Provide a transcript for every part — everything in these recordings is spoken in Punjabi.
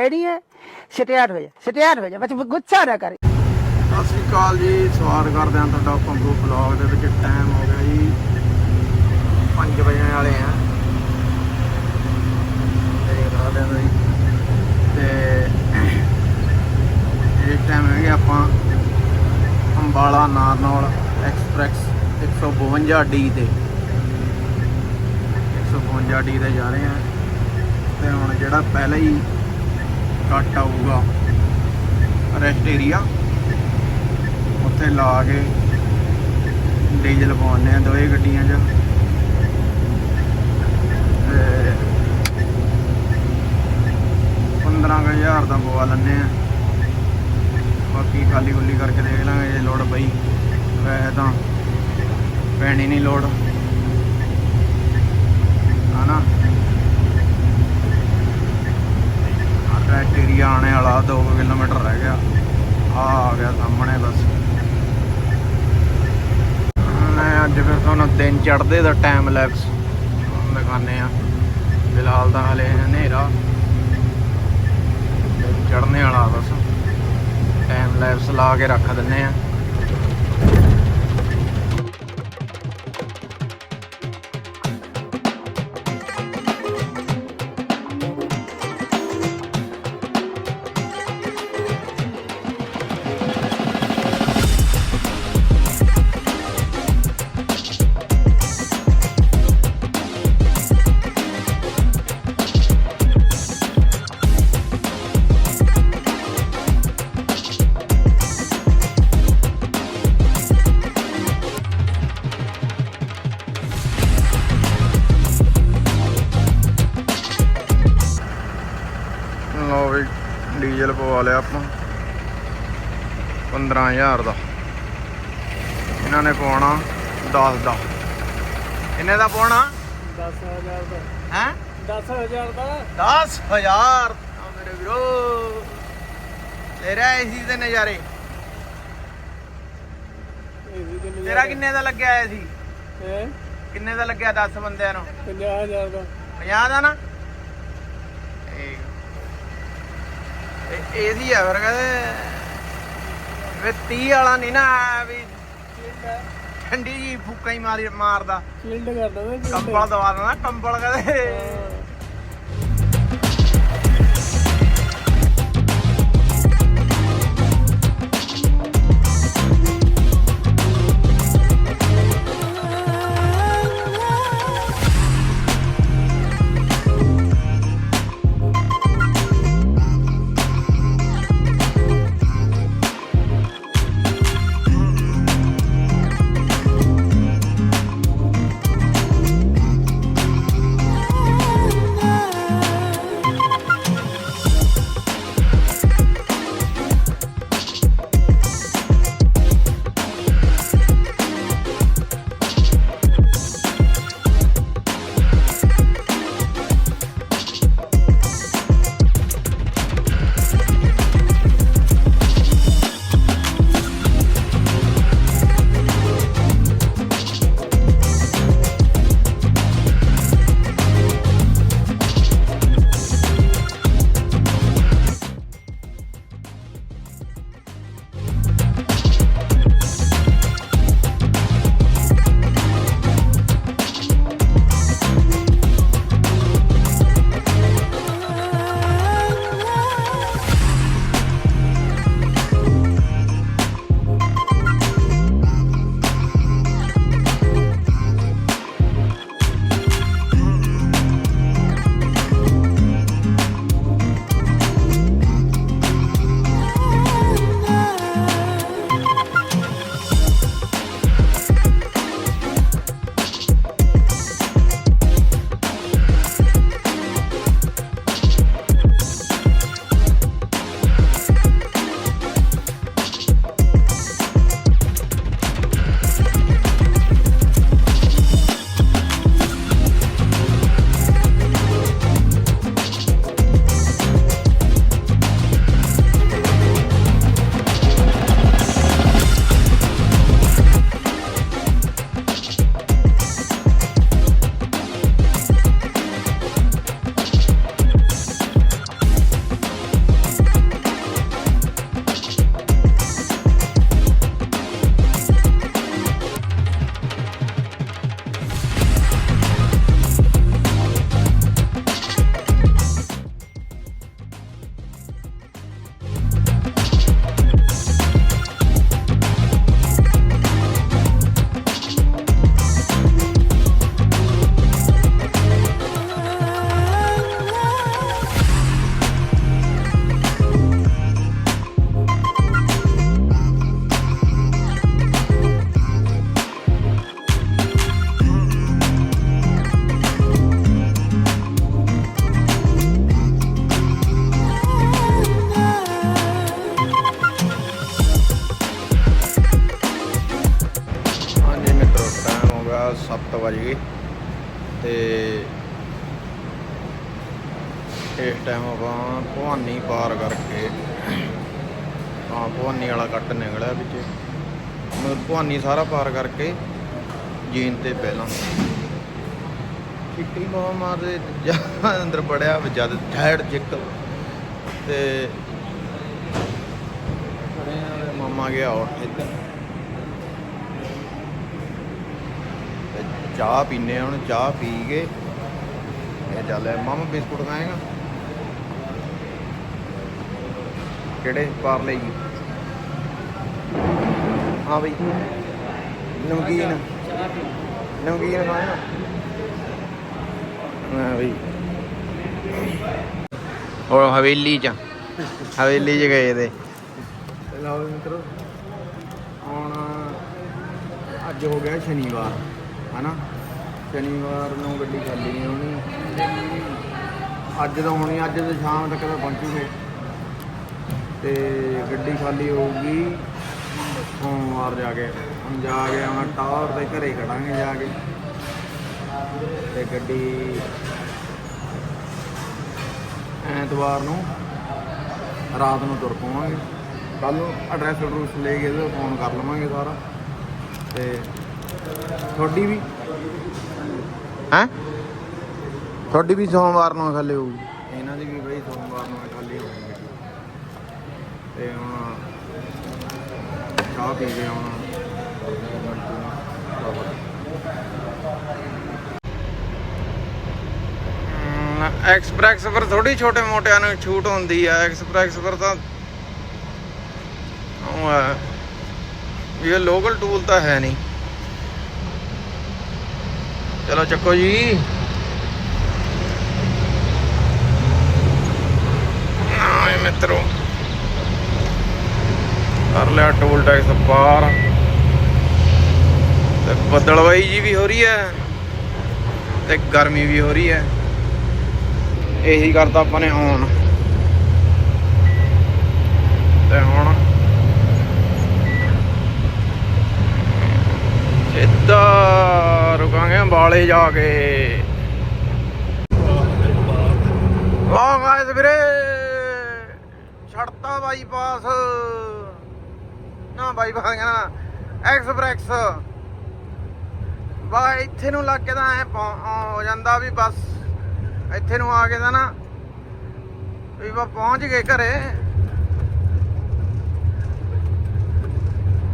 ਰੈਡੀ ਹੈ? ਸਟਿਆਰ ਹੋ ਜਾ ਸਟਿਆਰ ਹੋ ਜਾ ਬਸ ਗੁੱਸਾ ਨਾ ਕਰ। ਸਤਿ ਸ਼੍ਰੀ ਅਕਾਲ ਜੀ, ਸਵਾਗਤ ਕਰਦੇ ਹਾਂ ਤੁਹਾਡਾ ਪੰਗੂ ਬਲੌਗ ਦੇ ਵਿੱਚ। ਟਾਈਮ ਹੋ ਗਿਆ ਜੀ 5 ਵਜੇ ਵਾਲੇ ਆ ਦੇਖ ਸਕਦੇ ਹੋ ਜੀ ਤੇ ਇਸ ਟਾਈਮ ਹੈਗੇ ਆਪਾਂ ਅੰਬਾਲਾ ਨਾਰਨੌਲ ਐਕਸਪ੍ਰੈਸ 152 ਡੀ ਤੇ। 152 ਡੀ ਤੇ ਜਾ ਰਹੇ ਆ ਤੇ ਹੁਣ ਜਿਹੜਾ ਪਹਿਲਾਂ ਹੀ ਕੱਟ ਆਊਗਾ। ਰੈਸਟ ਏਰੀਆ ਉੱਥੇ ਲਾ ਕੇ ਡੀਜ਼ਲ ਪਵਾਉਂਦੇ ਆ ਦੋਏ ਗੱਡੀਆਂ 'ਚ। ਤੇ 15000 ਦਾ ਪਵਾ ਲੈਂਦੇ ਆ। ਬਾਕੀ ਖਾਲੀ ਖੁੱਲੀ ਕਰਕੇ ਦੇਖ ਲਾਂਗੇ ਜੇ ਲੋੜ ਪਈ। ਵੈਸੇ ਤਾਂ ਪੈਣੀ ਨਹੀਂ ਲੋੜ। ਹਨਾ? ਰੈਸਟ ਏਰੀਆ ਆਣੇ ਵਾਲਾ 2 ਕਿਲੋਮੀਟਰ ਰਹਿ ਗਿਆ। ਆ ਆ ਗਿਆ ਸਾਹਮਣੇ ਬਸ। ਮੈਂ ਅੱਜ ਫਿਰ ਤੁਹਾਨੂੰ ਦਿਨ ਚੜਦੇ ਦਾ ਟਾਈਮ ਲੈਪਸ ਦਿਖਾਣੇ ਆ ਫਿਲਹਾਲ ਤਾਂ ਹਲੇ ਹਨੇਰਾ। ਦਿਨ ਚੜ੍ਹਨੇ ਵਾਲਾ ਬਸ। ਟਾਈਮ ਲੈਪਸ ਲਾ ਕੇ ਰੱਖ ਦਿੰਨੇ ਆ 15000 ਦਾ। ਇਹਨਾਂ ਨੇ ਪਵਾਉਣਾ 10 ਦਾ। ਕਿੰਨੇ ਦਾ ਪਵਾਉਣਾ 10000 ਦਾ। ਹੈ? 10000 ਦਾ? 10000 ਆ ਮੇਰੇ ਵੀਰੋ ਲੈ ਰਿਹਾ ਏਸੀ ਦੇ ਨਜ਼ਾਰੇ। ਤੇਰਾ ਕਿੰਨੇ ਦਾ ਲੱਗਿਆ ਐ ਸੀ ਹੈ? ਕਿੰਨੇ ਦਾ ਲੱਗਿਆ 10 ਬੰਦਿਆਂ ਨੂੰ? 50000 ਦਾ। 50 ਦਾ ਨਾ? ਇਹ ਏਸੀ ਆ ਫਿਰ ਕਹਿੰਦੇ। ਵੇ 30 ਵਾਲਾ ਨਹੀਂ ਨਾ ਵੀ ਠੰਡੀ ਜੀ ਫੂਕਾਂ ਹੀ ਮਾਰੀ ਮਾਰਦਾ। ਕੰਬਲ ਦਵਾ ਦੇਣਾ ਕੰਬਲ ਕਹਿੰਦੇ ਮਤਲਬ ਸਾਰਾ ਪਾਰ ਕਰਕੇ ਜੀਨ ਤੇ ਪਹਿਲਾਂ। ਚਿੱਟੀ ਮਾਂ ਮਾਰਦੇ ਅੰਦਰ ਬੜਿਆ ਜਦ ਠਹਿੜ ਚਿੱਕ ਤੇ ਮਾਮਾ ਗਿਆ ਉੱਠ ਇੱਧਰ ਚਾਹ ਪੀਨੇ ਆ ਹੁਣ, ਚਾਹ ਪੀ ਕੇ। ਇਹ ਚੱਲ ਮਾਮਾ ਬਿਸਕੁਟ ਖਾਏਗਾ? ਕਿਹੜੇ? ਪਾਰ ਲਈ ਹਾਂ ਬਈ। ਨਮਕੀਨ। ਨਮਕੀਨ ਖਾਏਗਾ ਹਾਂ ਬਈ। ਉਹ ਹਵੇਲੀ ਚ। ਹਵੇਲੀ ਚ ਗਏ ਤੇ। ਲਓ ਮਿੱਤਰੋ। ਹੁਣ ਅੱਜ ਹੋ ਗਿਆ ਸ਼ਨੀਵਾਰ, ਹਨਾ? ਸ਼ਨੀਵਾਰ ਨੂੰ ਗੱਡੀ ਖਾਲੀ ਨਹੀਂ ਹੋਣੀ। ਅੱਜ ਤਾਂ ਹੋਣੀ, ਅੱਜ ਤਾਂ ਸ਼ਾਮ ਤੱਕ ਤਾਂ ਪਹੁੰਚੂਗੇ। ਤੇ ਗੱਡੀ ਖਾਲੀ ਹੋਊਗੀ, ਸੋਮਵਾਰ ਜਾ ਕੇ। ਜਾ ਕੇ ਆਵਾਂ ਟਾਵਰ ਦੇ ਘਰੇ ਖੜਾਂਗੇ ਜਾ ਕੇ। ਤੇ ਗੱਡੀ ਐਤਵਾਰ ਨੂੰ ਰਾਤ ਨੂੰ ਤੁਰ ਪਾਵਾਂਗੇ। ਕੱਲ ਨੂੰ ਐਡਰੈਸ ਐਡਰੈਸ ਲੈ ਕੇ ਤੇ ਫੋਨ ਕਰ ਲਵਾਂਗੇ ਸਾਰਾ। ਤੇ ਤੁਹਾਡੀ ਵੀ? ਹੈ? ਤੁਹਾਡੀ ਵੀ ਸੋਮਵਾਰ ਨੂੰ ਖਾਲੀ ਹੋਊਗੀ। ਇਹਨਾਂ ਦੀ ਵੀ ਬਈ ਸੋਮਵਾਰ ਨੂੰ ਖਾਲੀ ਹੋਊਗੀ ਤੇ ਹੁਣ ਚਾਹ ਪੀ ਕੇ ਆਉਣਾ। ਐਕਸਪ੍ਰੈਸ ਪਰ ਥੋੜੀ ਛੋਟੇ ਮੋਟਿਆਂ ਨੂੰ ਛੂਟ ਹੁੰਦੀ ਆ। ਐਕਸਪ੍ਰੈਸ ਪਰ ਤਾਂ ਇਹ ਲੋਕਲ ਟੂਲ ਤਾਂ ਹੈ ਨਹੀਂ। ਚਲੋ ਚੱਕੋ ਜੀ। ਆਏ ਮਿੱਤਰੋ। ਕਰ ਲਿਆ ਟੋਲ ਟੈਕਸ ਪਾਰ ਤੇ ਬੱਦਲਵਾਈ ਜੀ ਵੀ ਹੋ ਰਹੀ ਹੈ ਤੇ ਗਰਮੀ ਵੀ ਹੋ ਰਹੀ ਹੈ। ਇਹੀ ਕਰਤਾ ਆਪਾਂ ਨੇ ਆਨ ਤੇ ਹੁਣ ਸਿੱਧਾ ਰੁਕਾਂਗੇ ਅੰਬਾਲੇ ਜਾ ਕੇ। ਵਾਹ ਗਾਇਸ ਵੀਰੇ ਛੜਤਾ ਬਾਈਪਾਸ ਨਾ ਬਾਈਪਾਸ ਕਹਿੰਦਾ ਐਕਸਪ੍ਰੈਸ ਬਾ, ਇੱਥੇ ਨੂੰ ਲੱਗ ਕੇ ਤਾਂ ਐ ਹੋ ਜਾਂਦਾ ਵੀ ਬਸ, ਇੱਥੇ ਨੂੰ ਆ ਕੇ ਤਾਂ ਨਾ ਵੀ ਬਾ ਪਹੁੰਚ ਗਏ ਘਰੇ।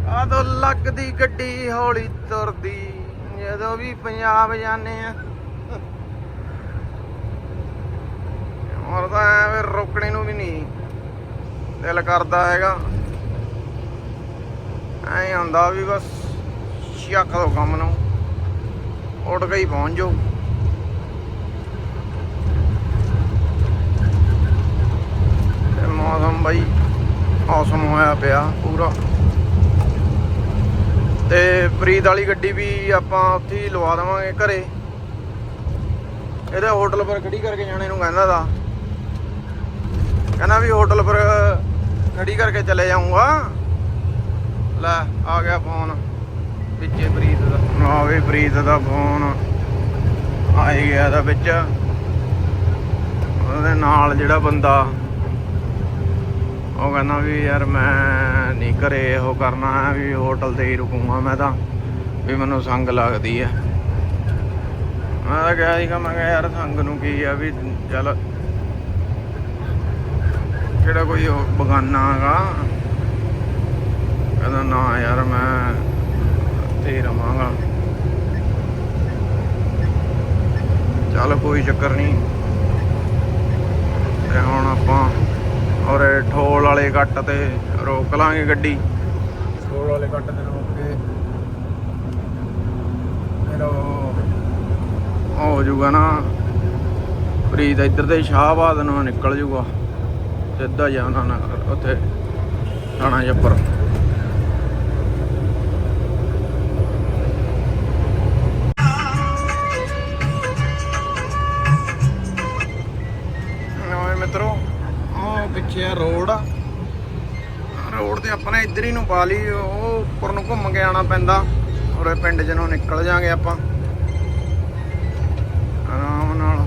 ਆ ਲੱਗਦੀ ਗੱਡੀ ਹੌਲੀ ਤੁਰਦੀ, ਜਦੋਂ ਵੀ ਪੰਜਾਬ ਜਾਂਦੇ ਆ। ਹੋਰ ਤਾਂ ਐਵੇਂ ਰੋਕਣੇ ਨੂੰ ਵੀ ਨਹੀਂ ਦਿਲ ਕਰਦਾ ਹੈਗਾ। ਐਂ ਹੁੰਦਾ ਵੀ ਬਸ ਚੱਕ ਦੋ ਕੰਮ ਨੂੰ। ਉੱਡ ਕੇ ਪਹੁੰਚ ਜਾਓ। ਤੇ ਮੌਸਮ ਬਾਈ ਔਸਮ ਹੋਇਆ ਪਿਆ ਪੂਰਾ। ਤੇ ਪ੍ਰੀਤ ਵਾਲੀ ਗੱਡੀ ਵੀ ਆਪਾਂ ਉੱਥੇ ਹੀ ਲਵਾ ਦੇਵਾਂਗੇ ਘਰੇ। ਇਹਦੇ ਹੋਟਲ ਪਰ ਖੜੀ ਕਰਕੇ ਜਾਣੇ ਨੂੰ ਕਹਿੰਦਾ ਦਾ ਕਹਿੰਦਾ ਵੀ ਹੋਟਲ ਪਰ ਖੜੀ ਕਰਕੇ ਚਲੇ ਜਾਊਂਗਾ। ਲੈ, ਆ ਗਿਆ ਫੋਨ ਵਿੱਚੇ ਪ੍ਰੀਤ ਦਾ? ਆ ਵੀ ਪ੍ਰੀਤ ਦਾ ਫੋਨ ਆਈ ਗਿਆ ਦਾ ਵਿੱਚ। ਉਹਦੇ ਨਾਲ ਜਿਹੜਾ ਬੰਦਾ, ਉਹ ਕਹਿੰਦਾ ਵੀ ਯਾਰ ਮੈਂ ਨਹੀਂ ਘਰੇ ਇਹੋ ਕਰਨਾ, ਵੀ ਹੋਟਲ ਤੇ ਹੀ ਰੁਕੂੰਗਾ ਮੈਂ ਤਾਂ, ਵੀ ਮੈਨੂੰ ਸੰਗ ਲੱਗਦੀ ਹੈ ਮੈਂ ਤਾਂ ਕਿਹਾ ਸੀਗਾ, ਮੈਂ ਕਿਹਾ ਯਾਰ ਸੰਗ ਨੂੰ ਕੀ ਆ ਵੀ ਚੱਲ ਕਿਹੜਾ ਕੋਈ ਬਗਾਨਾ ਹੈਗਾ ਕਹਿੰਦਾ ਨਾ ਯਾਰ ਮੈਂ ਤੇ ਰਵਾਂਗਾ। ਚੱਲ ਕੋਈ ਚੱਕਰ ਨਹੀਂ। ਤੇ ਹੁਣ ਆਪਾਂ ਔਰ ਠੋਲ ਵਾਲੇ ਕੱਟ ਤੇ ਰੋਕ ਲਾਂਗੇ ਗੱਡੀ। ਠੋਲ ਵਾਲੇ ਕੱਟ ਤੇ ਰੋਕ ਕੇ। ਫਿਰ ਉਹ ਉਹ ਹੋ ਜਾਊਗਾ ਨਾ। ਪ੍ਰੀਤ ਇੱਧਰ ਤੇ ਸ਼ਾਹਬਾਦ ਨੂੰ ਨਿਕਲ ਜਾਊਗਾ। ਸਿੱਧਾ ਜਾਣਾ ਨਾ ਉੱਥੇ ਥਾਣਾ ਜੱਪਰ ਤੇ ਆਪਣਾ ਇੱਧਰ ਹੀ ਨੂੰ ਪਾ ਲਈ ਉਹ ਉੱਪਰ ਨੂੰ ਘੁੰਮ ਕੇ ਆਣਾ ਪੈਂਦਾ। ਔਰ ਪਿੰਡ ਜਨੋਂ ਨਿਕਲ ਜਾਾਂਗੇ ਆਪਾਂ। ਆਰਾਮ ਨਾਲ।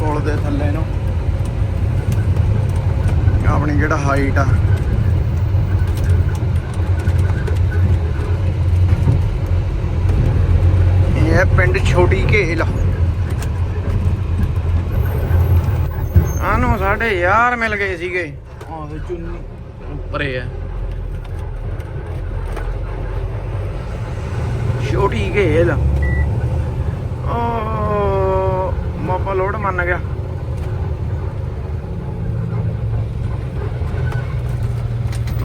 ਕੋਲ ਦੇ ਥੱਲੇ ਨੂੰ। ਆਪਣੀ ਜਿਹੜਾ ਹਾਈਟ ਆ। ਇਹ ਪਿੰਡ ਛੋਟੀ ਘੇਲ। ਯਾਰ ਮਿਲ ਗਏ ਸੀਗੇ। ਹਾਂ ਚੁੰਨੀ। ਉੱਪਰੇ ਆ। ਛੋਟੀ ਘੇਲ ਓ ਮਾਪਾ ਲੋਡ ਮੰਨ ਗਿਆ।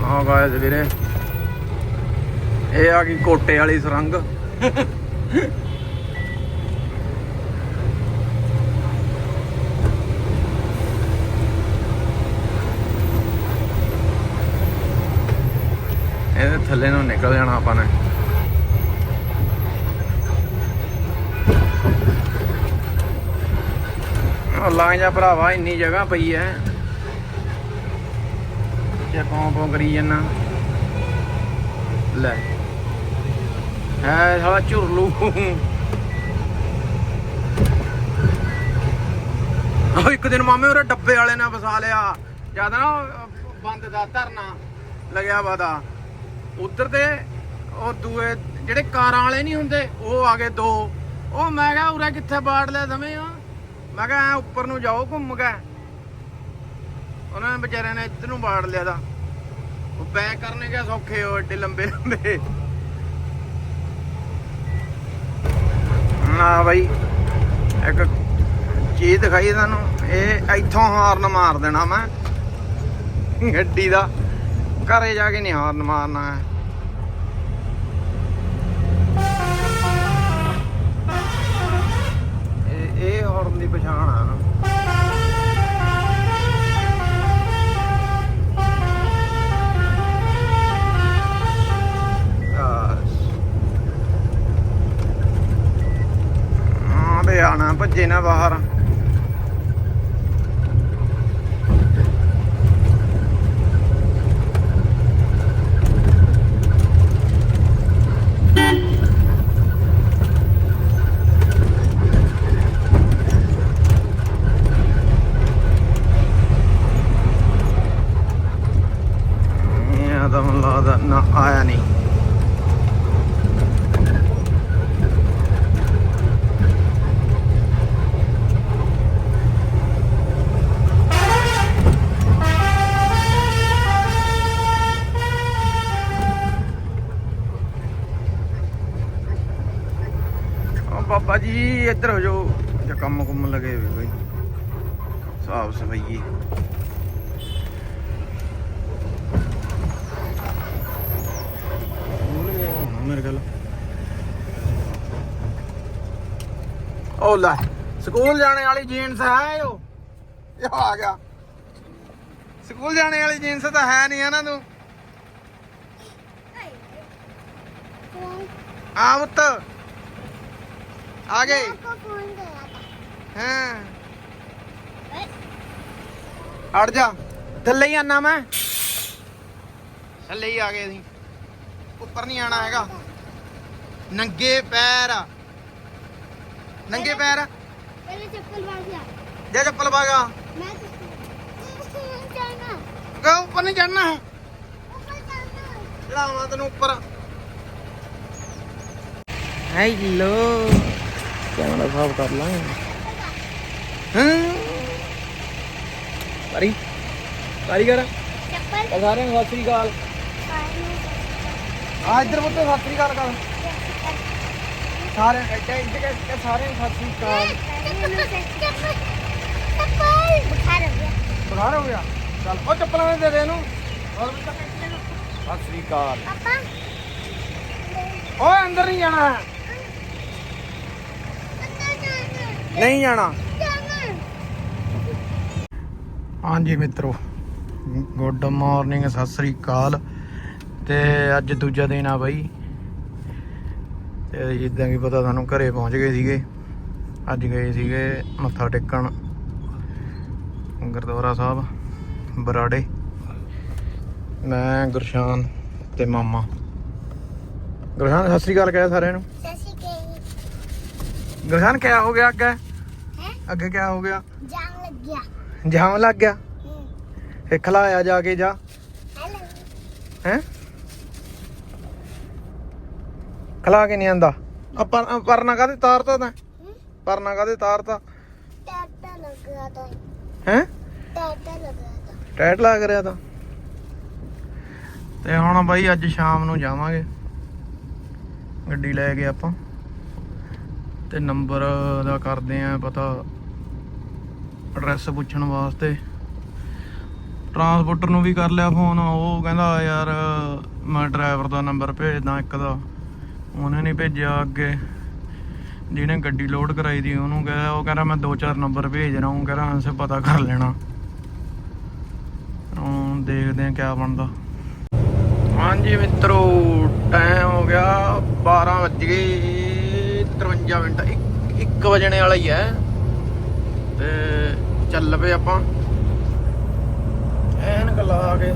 ਆ ਗਾਇਸ ਵੀਰੇ ਇਹ ਆ ਕੀ ਕੋਟੇ ਵਾਲੀ ਸੁਰੰਗ। ਇਹਦੇ ਥੱਲੇ ਨੂੰ ਨਿਕਲ ਜਾਣਾ ਆਪਾਂ ਨੇ। ਲਾਂ ਜਾ ਭਰਾਵਾ ਇੰਨੀ ਜਗ੍ਹਾ ਪਈ ਐ। ਜੇ ਪੌਂ ਪੌਂ ਕਰੀ ਜੰਨਾ। ਲੈ। ਹੈ ਸਾਲਾ ਝੁਰਲੂ। ਉਹ ਇੱਕ ਦਿਨ ਮਾਮੇ ਉਹਰੇ ਡੱਬੇ ਵਾਲੇ ਨੇ ਵਸਾ ਲਿਆ। ਜ਼ਿਆਦਾ ਨਾ ਬੰਦ ਦਾ ਧਰਨਾ ਲੱਗਿਆ ਵਾਦਾ ਉਧਰ ਦੇ, ਉਹ ਦੂਏ ਜਿਹੜੇ ਕਾਰਾਂ ਵਾਲੇ ਨਹੀਂ ਹੁੰਦੇ, ਉਹ ਆ ਗਏ ਦੋ। ਉਹ ਮੈਂ ਕਿਹਾ, ਉਰੇ ਕਿੱਥੇ ਬਾੜ ਲਿਆ ਦਵੇਂ ਆ? ਮੈਂ ਕਿਹਾ, ਐਂ ਉੱਪਰ ਨੂੰ ਜਾਓ ਘੁੰਮ ਕੇ। ਉਹਨਾਂ ਨੇ ਵਿਚਾਰਿਆਂ ਨੇ ਇੱਧਰ ਨੂੰ ਬਾੜ ਲਿਆ ਦਾ। ਉਹ ਬੈਕ ਕਰਨੇ ਕਿਆ ਸੌਖੇ ਹੋ ਏਡੇ ਲੰਬੇ ਲੰਬੇ। ਨਾ ਬਾਈ, ਇੱਕ ਚੀਜ਼ ਦਿਖਾਈ ਤੁਹਾਨੂੰ, ਇਹ ਇੱਥੋਂ ਹਾਰਨ ਮਾਰ ਦੇਣਾ ਮੈਂ। ਗੱਡੀ ਦਾ। ਘਰੇ ਜਾ ਕੇ ਨਹੀਂ ਹਾਰਨ ਮਾਰਨਾ ਹੈ। ਇਹ ਇਹ ਹਾਰਨ ਦੀ ਪਛਾਣ ਆ ਆਣਾ ਭੱਜੇ ਨਾ ਬਾਹਰ ਇਹ ਤਾਂ ਮੈਨੂੰ ਲੱਗਦਾ ਨਾ ਆਇਆ ਨਹੀਂ ਓ ਬਾਬਾ ਜੀ ਇੱਧਰ ਹੋ ਜਾਓ। ਜੇ ਕੰਮ ਕੁੰਮ ਲਗੇ ਵੀ ਕੋਈ। ਸਾਫ਼ ਸਫ਼ਾਈ ਮੇਰੇ ਗੱਲ ਉਹ ਲੈ ਸਕੂਲ ਜਾਣੇ ਵਾਲੀ ਜੀਨਸ ਹੈ ਉਹ। ਇਹ ਆ ਗਿਆ। ਸਕੂਲ ਜਾਣੇ ਵਾਲੀ ਜੀਨਸ ਤਾਂ ਹੈ ਨਹੀਂ ਹੈ ਨਾ। ਤੂੰ ਆ ਪੁੱਤ ਆ ਗਏ ਹਾਂ ਅੜ ਜਾ ਥੱਲੇ ਹੀ ਆਣਾ ਮੈਂ ਥੱਲੇ ਹੀ ਆ ਗਏ ਅਸੀਂ ਉੱਪਰ ਨਹੀਂ ਆਣਾ ਹੈਗਾ ਨੰਗੇ ਪੈਰ ਨੰਗੇ ਪੈਰ पहले चप्पल बांध लिया ਜੇ ਚੱਪਲ ਪਾਗਾ मैं तो जाना ਕਹ ਉੱਪਰ ਨਹੀਂ ਚੜਨਾ ਹੈ ऊपर जाना ਚੜਾਵਾਂ ਤੈਨੂੰ ਉੱਪਰ ਹੈਲੋ ਕੈਮਰਾ ਸਾਫ਼ ਕਰ ਲਾਂਗੇ? ਹਾਂ। ਪਰੀ ਕਾਰੀਗਰ ਚੱਪਲ। ਸਾਰਿਆਂ ਨੂੰ ਸਤਿ ਸ੍ਰੀ ਅਕਾਲ। ਆ ਇੱਧਰ ਪੁੱਤ ਸਤਿ ਸ੍ਰੀ ਅਕਾਲ ਕਰ। ਸਾਰੇ ਐਡਾ ਇੱਧਰ ਕੇ ਸਾਰਿਆਂ ਨੂੰ ਸਤਿ ਸ੍ਰੀ ਅਕਾਲ। ਹੋ ਗਿਆ। ਚੱਲ ਉਹ ਚੱਪਲਾਂ ਦੇ ਦੇ ਇਹਨੂੰ। ਸਤਿ ਸ੍ਰੀ ਅਕਾਲ। ਓਏ ਅੰਦਰ ਨਹੀਂ ਜਾਣਾ ਨਹੀਂ ਜਾਣਾ। ਹਾਂਜੀ ਮਿੱਤਰੋ, ਗੁੱਡ ਮਾਰਨਿੰਗ, ਸਤਿ ਸ੍ਰੀ ਅਕਾਲ। ਤੇ ਅੱਜ ਦੂਜਾ ਦਿਨ ਆ ਬਾਈ। ਤੇ ਜਿੱਦਾਂ ਕਿ ਪਤਾ ਤੁਹਾਨੂੰ ਘਰੇ ਪਹੁੰਚ ਗਏ ਸੀਗੇ। ਅੱਜ ਗਏ ਸੀਗੇ ਮੱਥਾ ਟੇਕਣ, ਗੁਰਦੁਆਰਾ ਸਾਹਿਬ, ਬਰਾੜੇ। ਮੈਂ, ਗੁਰਸ਼ਾਨ ਤੇ ਮਾਮਾ। ਗੁਰਸ਼ਾਨ, ਸਤਿ ਸ੍ਰੀ ਅਕਾਲ ਕਹਿ ਸਾਰਿਆਂ ਨੂੰ। ਗੁਰਸ਼ਾਨ ਕਿਆ ਹੋ ਗਿਆ ਅੱਗੇ? ਹੈ? ਅੱਗੇ ਕਿਆ ਹੋ ਗਿਆ? ਜਾਮ ਲੱਗ ਗਿਆ ਜਾਮ ਲੱਗ ਗਿਆ? ਫੇ ਖਲਾਇਆ ਜਾ ਕੇ ਜਾ। ਹੈ? ਖਲਾ ਕੇ ਨਹੀਂ ਆਂਦਾ। ਆਪਾਂ ਪਰਨਾ ਕਾਦੇ ਤਾਰਤਾ ਤਾਂ? ਪਰਨਾ ਕਾਦੇ ਤਾਰਤਾ? ਟਾਟਾ ਲੱਗ ਤਾਂ। ਹੈ? ਟਾਟਾ ਲੱਗ ਗਿਆ ਤਾਂ। ਟੈਟ ਲੱਗ ਰਿਹਾ ਤਾਂ। ਤੇ ਹੁਣ ਬਾਈ ਅੱਜ ਸ਼ਾਮ ਨੂੰ ਜਾਵਾਂਗੇ। ਗੱਡੀ ਲੈ ਕੇ ਆਪਾਂ। ਤੇ ਨੰਬਰ ਦਾ ਕਰਦੇ ਆ ਪਤਾ ਐਡਰੈਸ ਪੁੱਛਣ ਵਾਸਤੇ। ਟਰਾਂਸਪੋਰਟਰ ਨੂੰ ਵੀ ਕਰ ਲਿਆ ਫੋਨ ਉਹ ਕਹਿੰਦਾ ਯਾਰ ਮੈਂ ਡਰਾਈਵਰ ਦਾ ਨੰਬਰ ਭੇਜਦਾ ਇੱਕ ਦਾ। ਉਹਨੇ ਨਹੀਂ ਭੇਜਿਆ ਅੱਗੇ। ਜਿਹਨੇ ਗੱਡੀ ਲੋਡ ਕਰਾਈ ਦੀ, ਉਹਨੂੰ ਕਹਿੰਦਾ ਉਹ ਕਹਿੰਦਾ ਮੈਂ ਦੋ ਚਾਰ ਨੰਬਰ ਭੇਜ ਰਹਾ ਹੂੰ ਕਹਿੰਦਾ ਅੰਸੇ ਪਤਾ ਕਰ ਲੈਣਾ। ਹੁਣ ਦੇਖਦੇ ਆ ਕਿਆ ਬਣਦਾ। ਹਾਂਜੀ ਮਿੱਤਰੋ ਟਾਈਮ ਹੋ ਗਿਆ 12 ਵੱਜ ਗਏ 53 ਮਿੰਟ 1 ਵਜਣੇ ਵਾਲਾ ਹੀ ਹੈ। ਤੇ ਚੱਲ ਪਏ ਆਪਾਂ। ਐਨ ਲਾ ਕੇ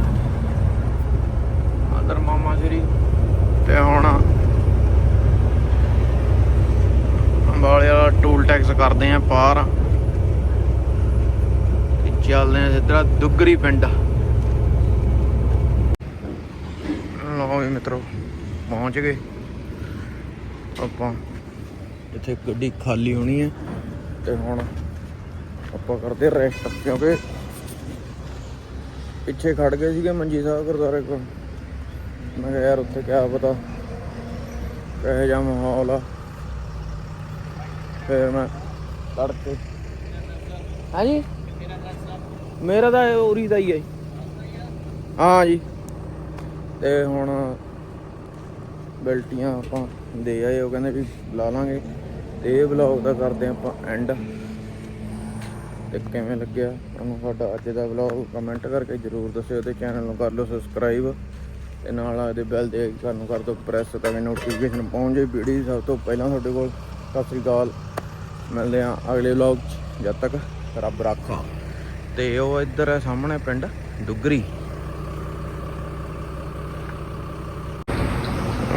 ਅੰਦਰ ਮਾਮਾ ਸ਼੍ਰੀ। ਤੇ ਹੁਣ ਅੰਬਾਲੇ ਵਾਲਾ ਟੂਲ ਟੈਕਸ ਕਰਦੇ ਆ ਪਾਰ। ਤੇ ਚੱਲਦੇ ਆ ਸਿੱਧਾ ਦੁੱਗਰੀ ਪਿੰਡ। ਲਓ ਵੀ ਮਿੱਤਰੋ, ਪਹੁੰਚ ਗਏ ਆਪਾਂ। ਇੱਥੇ ਗੱਡੀ ਖਾਲੀ ਹੋਣੀ ਹੈ। ਤੇ ਹੁਣ ਆਪਾਂ ਕਰਦੇ ਰੈਸਟ ਕਿਉਂਕਿ ਪਿੱਛੇ ਖੜ ਗਏ ਸੀਗੇ ਮੰਜੀ ਸਾਹਿਬ ਗੁਰਦੁਆਰੇ ਕੋਲ। ਮੈਂ ਕਿਹਾ ਯਾਰ ਉੱਥੇ ਕਿਆ ਪਤਾ ਕਿਹੋ ਜਿਹਾ ਮਾਹੌਲ ਆ। ਫਿਰ ਮੈਂ ਤੜਕੇ ਹਾਂਜੀ? ਮੇਰਾ ਤਾਂ ਉਰੀ ਦਾ ਹੀ ਹੈ ਹਾਂ ਜੀ। ਤੇ ਹੁਣ ਬੈਲਟੀਆਂ ਆਪਾਂ ਦੇ ਆਏ, ਉਹ ਕਹਿੰਦੇ ਵੀ ਲਾ ਲਾਂਗੇ। ਤੇ ਇਹ ਵਲੌਗ ਦਾ ਕਰਦੇ ਆਪਾਂ ਐਂਡ ਤੇ ਕਿਵੇਂ ਲੱਗਿਆ? ਤੁਹਾਨੂੰ ਸਾਡਾ ਅੱਜ ਦਾ ਵਲੌਗ ਕਮੈਂਟ ਕਰਕੇ ਜਰੂਰ ਦੱਸਿਓ ਤੇ ਚੈਨਲ ਨੂੰ ਕਰ ਲਓ ਸਬਸਕ੍ਰਾਈਬ ਤੇ ਨਾਲ ਆਦੇ ਬੈਲ ਦੇ ਆਈਕਨ ਕਰ ਦਿਓ ਪ੍ਰੈਸ ਤਾਂ ਕਿ ਨੋਟੀਫਿਕੇਸ਼ਨ ਪਹੁੰਚ ਜਾਏ ਵੀਡੀਓ ਸਭ ਤੋਂ ਪਹਿਲਾਂ ਤੁਹਾਡੇ ਕੋਲ। ਸਤਿ ਸ੍ਰੀ ਅਕਾਲ। ਮਿਲਦੇ ਆ ਅਗਲੇ ਵਲੌਗ 'ਚ। ਜਦ ਤੱਕ ਰੱਬ ਰਾਖਾ। ਤੇ ਉਹ ਇੱਧਰ ਹੈ ਸਾਹਮਣੇ ਪਿੰਡ ਦੁੱਗਰੀ।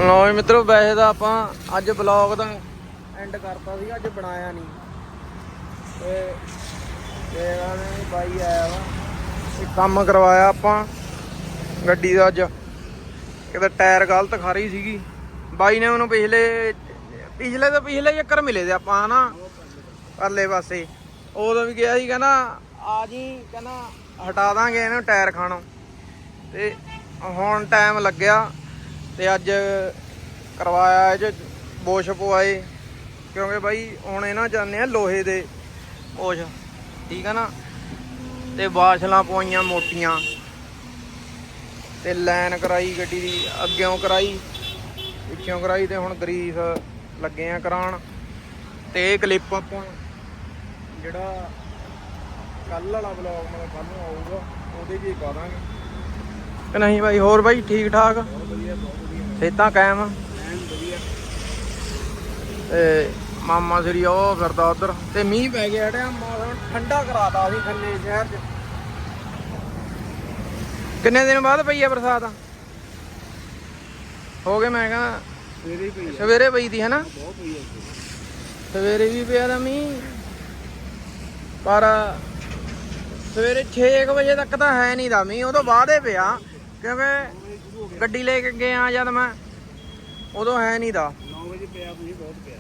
ਲੋ ਜੀ ਮਿੱਤਰੋ, ਵੈਸੇ ਤਾਂ ਆਪਾਂ ਅੱਜ ਬਲੌਗ ਦਾ ਐਂਡ ਕਰਤਾ ਸੀ, ਅੱਜ ਬਣਾਇਆ ਨਹੀਂ ਤੇ ਤੇਰਾ ਨੇ ਬਾਈ ਆਇਆ ਵਾ। ਇਹ ਕੰਮ ਕਰਵਾਇਆ ਆਪਾਂ ਗੱਡੀ ਦਾ ਅੱਜ। ਕਿਤੇ ਟਾਇਰ ਗਲਤ ਖਾਰੀ ਸੀਗੀ। ਬਾਈ ਨੇ ਉਹਨੂੰ ਪਿਛਲੇ ਪਿਛਲੇ ਤੋਂ ਪਿਛਲੇ ਚੱਕਰ ਮਿਲੇ ਤੇ ਆਪਾਂ ਹਨਾ, ਪਰਲੇ ਪਾਸੇ। ਉਦੋਂ ਵੀ ਗਿਆ ਸੀ, ਕਹਿੰਦਾ, ਆ ਜੀ, ਕਹਿੰਦਾ, ਹਟਾ ਦਾਂਗੇ ਇਹਨੂੰ ਟਾਇਰ ਖਾਣੋਂ। ਤੇ ਹੁਣ ਟਾਈਮ ਲੱਗਿਆ। ਤੇ ਅੱਜ ਕਰਵਾਇਆ ਇਹ ਬੋਸ਼ ਪਵਾਏ, ਕਿਉਂਕਿ ਬਾਈ ਹੁਣ ਇਹਨਾਂ ਜਾਂਦੇ ਆ ਲੋਹੇ ਦੇ ਬੋਸ਼, ਠੀਕ ਆ ਨਾ? ਤੇ ਬਾਸ਼ਲਾਂ ਪਵਾਈਆਂ ਮੋਟੀਆਂ, ਤੇ ਲਾਈਨ ਕਰਾਈ ਗੱਡੀ ਦੀ, ਅੱਗਿਓਂ ਕਰਾਈ, ਪਿੱਛੋਂ ਕਰਾਈ ਤੇ ਹੁਣ ਗਰੀਸ ਲੱਗੇ ਆ ਕਰਾਉਣ, ਤੇ ਇਹ ਕਲਿੱਪ ਆਪਾਂ ਜਿਹੜਾ ਕੱਲ ਵਾਲਾ ਵਲੌਗ ਮਤਲਬ ਕੱਲ ਨੂੰ ਆਊਗਾ, ਉਹਦੇ ਵੀ ਕਰਾਂਗੇ ਕਿ ਨਹੀਂ ਬਾਈ ਹੋਰ ਬਾਈ ਠੀਕ ਠਾਕ ਸਿਹਤਾਂ ਕਾਇਮ? ਤੇ ਮਾਮਾ ਸ੍ਰੀ ਉਹ ਫਿਰਦਾ ਉਧਰ। ਤੇ ਮੀਂਹ ਪੈ ਗਿਆ ਜਿਹੜਾ ਮੌਸਮ ਠੰਡਾ ਕਰਾਤਾ ਸੀ ਖੰਨੇ ਸ਼ਹਿਰ 'ਚ। ਕਿੰਨੇ ਦਿਨ ਬਾਅਦ ਪਈ ਆ ਬਰਸਾਤ? ਹੋ ਗਏ ਮੈਂ ਕਹਿੰਦਾ ਸਵੇਰੇ ਪਈ ਸਵੇਰੇ ਪਈ ਦੀ ਹੈ ਨਾ ਬਹੁਤ ਪਈ ਹੈ ਸਵੇਰੇ ਵੀ ਪਿਆ ਦਾ ਮੀਂਹ। ਪਰ ਸਵੇਰੇ 6 ਵਜੇ ਤੱਕ ਤਾਂ ਹੈ ਨਹੀਂ ਦਾ ਮੀਂਹ ਉਹ ਤੋਂ ਬਾਅਦ ਹੀ ਪਿਆ। ਕਿਉਂਕਿ ਗੱਡੀ ਲੈ ਕੇ ਗਿਆ ਜਦ ਮੈਂ ਉਦੋਂ ਹੈ ਨਹੀਂ ਦਾ। 9 ਵਜੇ ਪਿਆ ਮੀਂਹ ਬਹੁਤ ਪਿਆ।